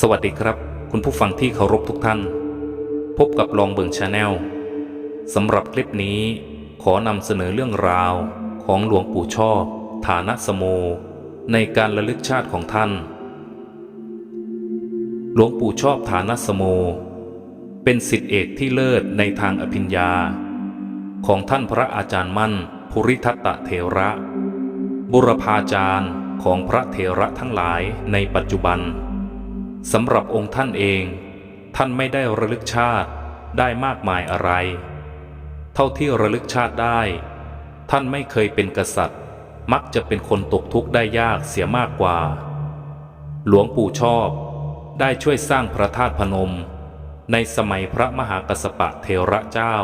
สวัสดีครับ คุณผู้ฟังที่เคารพทุกท่าน พบกับลองเบิงชาแนลสำหรับคลิปนี้ ขอนำเสนอเรื่องราวของหลวงปู่ชอบ ฐานะสโม ในการระลึกชาติของท่าน หลวงปู่ชอบฐานะสโม เป็นสิทธิเอกที่เลิศในทางอภิญญา ของท่านพระอาจารย์มั่น ภูริทัตตะเถระ บุรพาจารย์ของพระเถระทั้งหลายในปัจจุบัน สำหรับองค์ท่านเอง ท่านไม่ได้ระลึกชาติได้มากมายอะไร เท่าที่ระลึกชาติได้ ท่านไม่เคยเป็นกษัตริย์ มักจะเป็นคนตกทุกข์ได้ยากเสียมากกว่า หลวงปู่ชอบได้ช่วยสร้างพระธาตุพนม ในสมัยพระมหากัสปะเทระเจ้า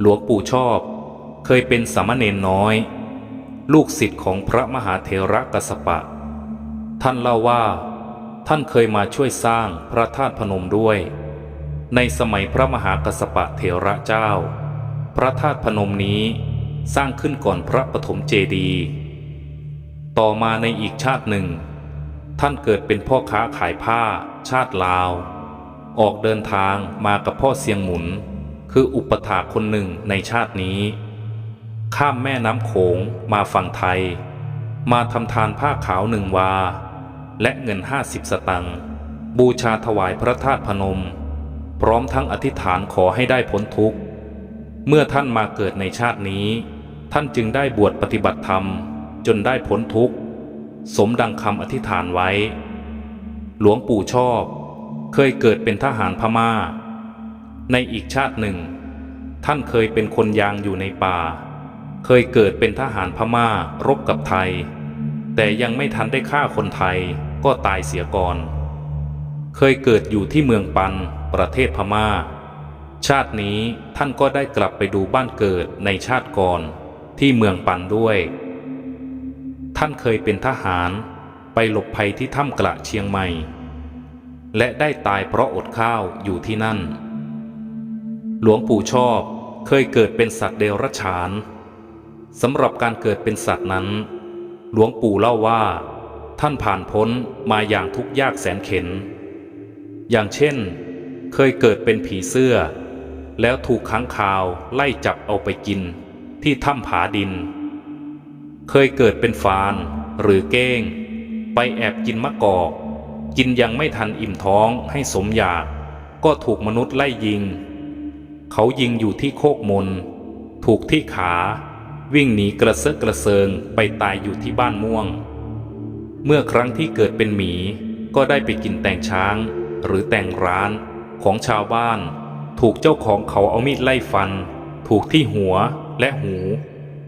หลวงปู่ชอบเคยเป็นสามเณรน้อย ลูกศิษย์ของพระมหาเทระกัสปะ ท่านเล่าว่า ท่านเคยมาช่วยสร้างพระธาตุพนมด้วย ในสมัยพระมหากัสปะเถระเจ้า พระธาตุพนมนี้สร้างขึ้นก่อนพระปฐมเจดีย์ต่อมาในอีกชาติหนึ่ง ท่านเกิดเป็นพ่อค้าขายผ้า ชาติลาว ออกเดินทางมากับพ่อเสียงหมุน คืออุปถาคนหนึ่งในชาตินี้ ข้ามแม่น้ำโขงมาฝั่งไทย มาทำทานผ้าขาวหนึ่งวา และเงินห้าสิบสตังค์บูชาถวายพระธาตุพนม พร้อมทั้งอธิษฐานขอให้ได้พ้นทุกข์ เมื่อท่านมาเกิดในชาตินี้ ท่านจึงได้บวชปฏิบัติธรรม จนได้พ้นทุกข์ สมดังคำอธิษฐานไว้ หลวงปู่ชอบ เคยเกิดเป็นทหารพมา่า ในอีกชาติหนึ่ง ท่านเคยเป็นคนยางอยู่ในป่า เคยเกิดเป็นทหารพม่ารบกับไทย แต่ยังไม่ทันได้ฆ่าคนไทย ก็ตายเสียก่อน เคยเกิดอยู่ที่เมืองปัน ประเทศพม่า ชาตินี้ท่านก็ได้กลับไปดูบ้านเกิดในชาติก่อนที่เมืองปันด้วย ท่านเคยเป็นทหารไปหลบภัยที่ถ้ำกระเชียงใหม่ และได้ตายเพราะอดข้าวอยู่ที่นั่น หลวงปู่ชอบเคยเกิดเป็นสัตว์เดรัจฉานสำหรับการเกิดเป็นสัตว์นั้น หลวงปู่เล่าว่า ท่านผ่านพ้นมาอย่างทุกยากแสนเข็น อย่างเช่น เคยเกิดเป็นผีเสื้อ แล้วถูกค้างคาวไล่จับเอาไปกิน ที่ถ้ำผาดิน เคยเกิดเป็นฟานหรือเก้ง ไปแอบกินมะกอกกินยังไม่ทันอิ่มท้องให้สมอยาก ก็ถูกมนุษย์ไล่ยิง เขายิงอยู่ที่โคกมน ถูกที่ขา วิ่งหนีกระเซาะกระเซิงไปตายอยู่ที่บ้านม่วง เมื่อครั้งที่เกิดเป็นหมีก็ได้ไปกินแต่งช้าง หรือแต่งร้านของชาวบ้าน ถูกเจ้าของเขาเอามีดไล่ฟัน ถูกที่หัวและหู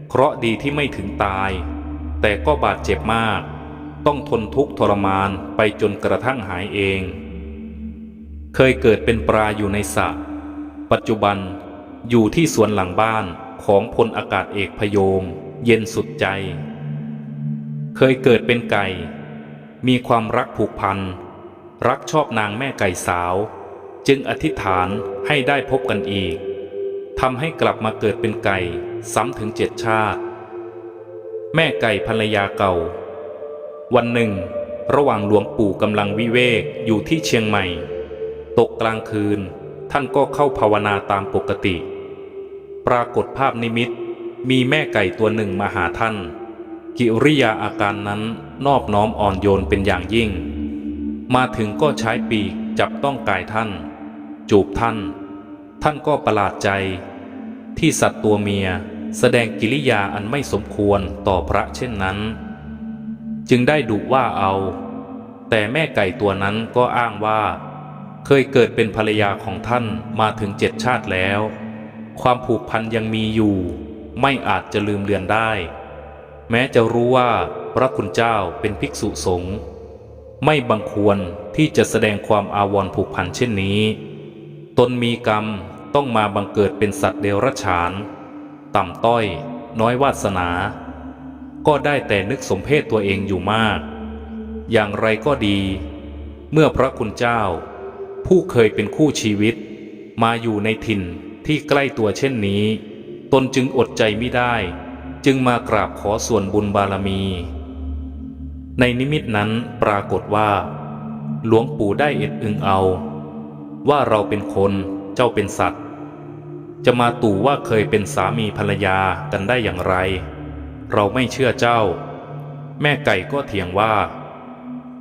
เคราะดีที่ไม่ถึงตาย แต่ก็บาดเจ็บมาก ต้องทนทุกข์ทรมานไปจนกระทั่งหายเอง เคยเกิดเป็นปลาอยู่ในสระปัจจุบันอยู่ที่สวนหลังบ้านของพลอากาศเอกพยงเย็นสุดใจ เคยเกิดเป็นไก่ มีความรักผูกพัน รักชอบนางแม่ไก่สาว จึงอธิษฐานให้ได้พบกันอีกทำให้กลับมาเกิดเป็นไก่ซ้ำถึงเจ็ดชาติ แม่ไก่ภรรยาเก่า วันหนึ่ง ระหว่างหลวงปู่กำลังวิเวกอยู่ที่เชียงใหม่ ตกกลางคืน ท่านก็เข้าภาวนาตามปกติ ปรากฏภาพนิมิตมีแม่ไก่ตัวหนึ่งมาหาท่าน กิริยาอาการนั้นนอบน้อมอ่อนโยนเป็นอย่างยิ่ง มาถึงก็ใช้ปีกจับต้องกายท่าน จูบท่าน ท่านก็ประหลาดใจ ที่สัตว์ตัวเมียแสดงกิริยาอันไม่สมควรต่อพระเช่นนั้น จึงได้ดุว่าเอา แต่แม่ไก่ตัวนั้นก็อ้างว่า เคยเกิดเป็นภรรยาของท่านมาถึงเจ็ดชาติแล้ว ความผูกพันยังมีอยู่ ไม่อาจจะลืมเลือนได้ แม้จะรู้ว่าพระคุณเจ้าเป็นภิกษุสงฆ์ไม่บังควรที่จะแสดงความอาวรผูกพันเช่นนี้ ตนมีกรรมต้องมาบังเกิดเป็นสัตว์เดรัจฉาน ต่ำต้อย น้อยวาสนา ก็ได้แต่นึกสมเพศตัวเองอยู่มาก อย่างไรก็ดี เมื่อพระคุณเจ้า ผู้เคยเป็นคู่ชีวิต มาอยู่ในถิ่นที่ใกล้ตัวเช่นนี้ ตนจึงอดใจไม่ได้ จึงมากราบขอส่วนบุญบารมี ในนิมิตนั้นปรากฏว่า หลวงปู่ได้เอ็ดอึงเอา ว่าเราเป็นคนเจ้าเป็นสัตว์ จะมาตู่ว่าเคยเป็นสามีภรรยากันได้อย่างไร เราไม่เชื่อเจ้า แม่ไก่ก็เถียงว่า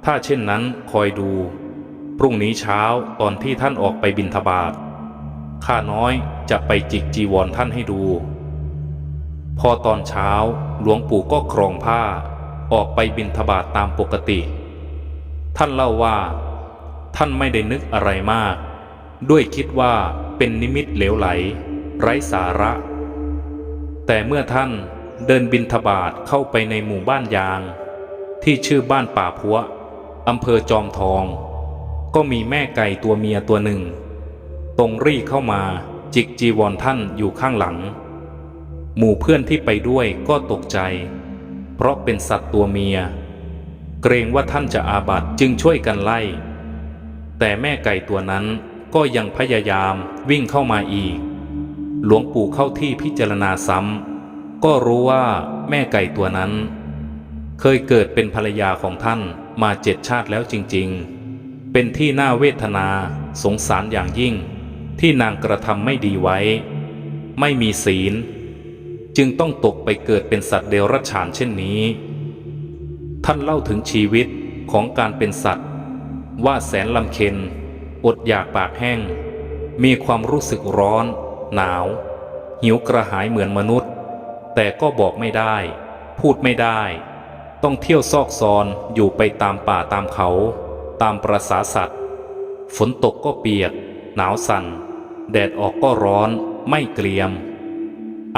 ถ้าเช่นนั้นคอยดู พรุ่งนี้เช้าตอนที่ท่านออกไปบินทบาทข้าน้อยจะไปจิกจีวรท่านให้ดู พอตอนเช้าหลวงปู่ก็ครองผ้า ออกไปบินทบาทตามปกติ ท่านเล่าว่า ท่านไม่ได้นึกอะไรมาก ด้วยคิดว่าเป็นนิมิตเหลวไหล ไร้สาระ แต่เมื่อท่านเดินบินทบาทเข้าไปในหมู่บ้านยาง ที่ชื่อบ้านป่าพัวอำเภอจอมทอง ก็มีแม่ไก่ตัวเมียตัวหนึ่ง ตรงรี่เข้ามาจิกจีวรท่านอยู่ข้างหลัง หมู่เพื่อนที่ไปด้วยก็ตกใจ เพราะเป็นสัตว์ตัวเมีย เกรงว่าท่านจะอาบัติจึงช่วยกันไล่ แต่แม่ไก่ตัวนั้นก็ยังพยายามวิ่งเข้ามาอีก หลวงปู่เข้าที่พิจารณาซ้ำก็รู้ว่าแม่ไก่ตัวนั้น เคยเกิดเป็นภรรยาของท่านมาเจ็ดชาติแล้วจริงๆ เป็นที่น่าเวทนาสงสารอย่างยิ่ง ที่นางกระทำไม่ดีไว้ ไม่มีศีล จึงต้องตกไปเกิดเป็นสัตว์เดรัจฉานเช่นนี้ ท่านเล่าถึงชีวิตของการเป็นสัตว์ ว่าแสนลำเค็น อดอยากปากแห้ง มีความรู้สึกร้อน หนาว หิวกระหายเหมือนมนุษย์ แต่ก็บอกไม่ได้ พูดไม่ได้ ต้องเที่ยวซอกซอนอยู่ไปตามป่าตามเขา ตามประสาสัตว์ ฝนตกก็เปียก หนาวสั่น แดดออกก็ร้อน ไม่เกรียม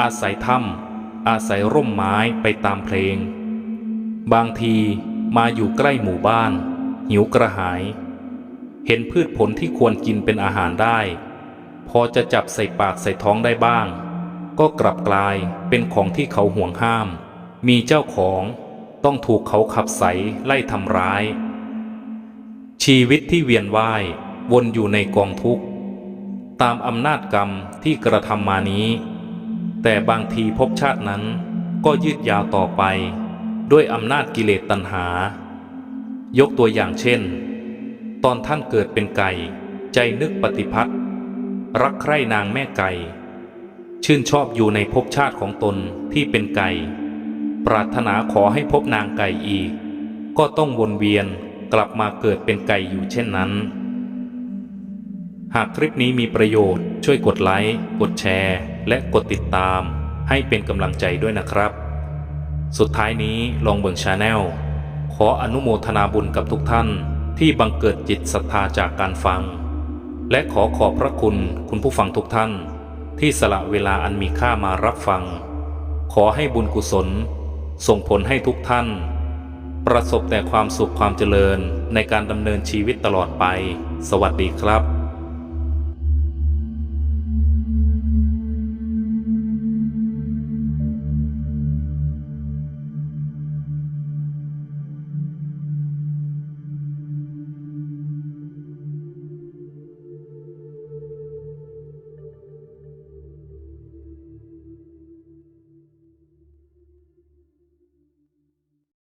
อาศัยถ้ำอาศัยร่มไม้ไปตามเพลง บางทีมาอยู่ใกล้หมู่บ้าน หิวกระหาย เห็นพืชผลที่ควรกินเป็นอาหารได้ พอจะจับใส่ปากใส่ท้องได้บ้าง ก็กลับกลายเป็นของที่เขาห่วงห้าม มีเจ้าของต้องถูกเขาขับใสไล่ทำร้าย ชีวิตที่เวียนว่ายวนอยู่ในกองทุกข์ ตามอำนาจกรรมที่กระทำมานี้ แต่บางทีภพชาตินั้นก็ยืดยาวต่อไป ด้วยอำนาจกิเลสตัณหา ยกตัวอย่างเช่น ตอนท่านเกิดเป็นไก่ ใจนึกปฏิพัทธ์รักใคร่นางแม่ไก่ ชื่นชอบอยู่ในภพชาติของตนที่เป็นไก่ ปรารถนาขอให้พบนางไก่อีก ก็ต้องวนเวียนกลับมาเกิดเป็นไก่อยู่เช่นนั้น หากคลิปนี้มีประโยชน์ช่วยกดไลค์ กดแชร์ และกดติดตามให้เป็นกำลังใจด้วยนะครับ สุดท้ายนี้ลองเบิงชาแนลขออนุโมทนาบุญกับทุกท่านที่บังเกิดจิตศรัทธาจากการฟัง และขอขอบพระคุณคุณผู้ฟังทุกท่าน ที่สละเวลาอันมีค่ามารับฟัง ขอให้บุญกุศล ส่งผลให้ทุกท่าน ประสบแต่ความสุขความเจริญในการดำเนินชีวิตตลอดไป สวัสดีครับ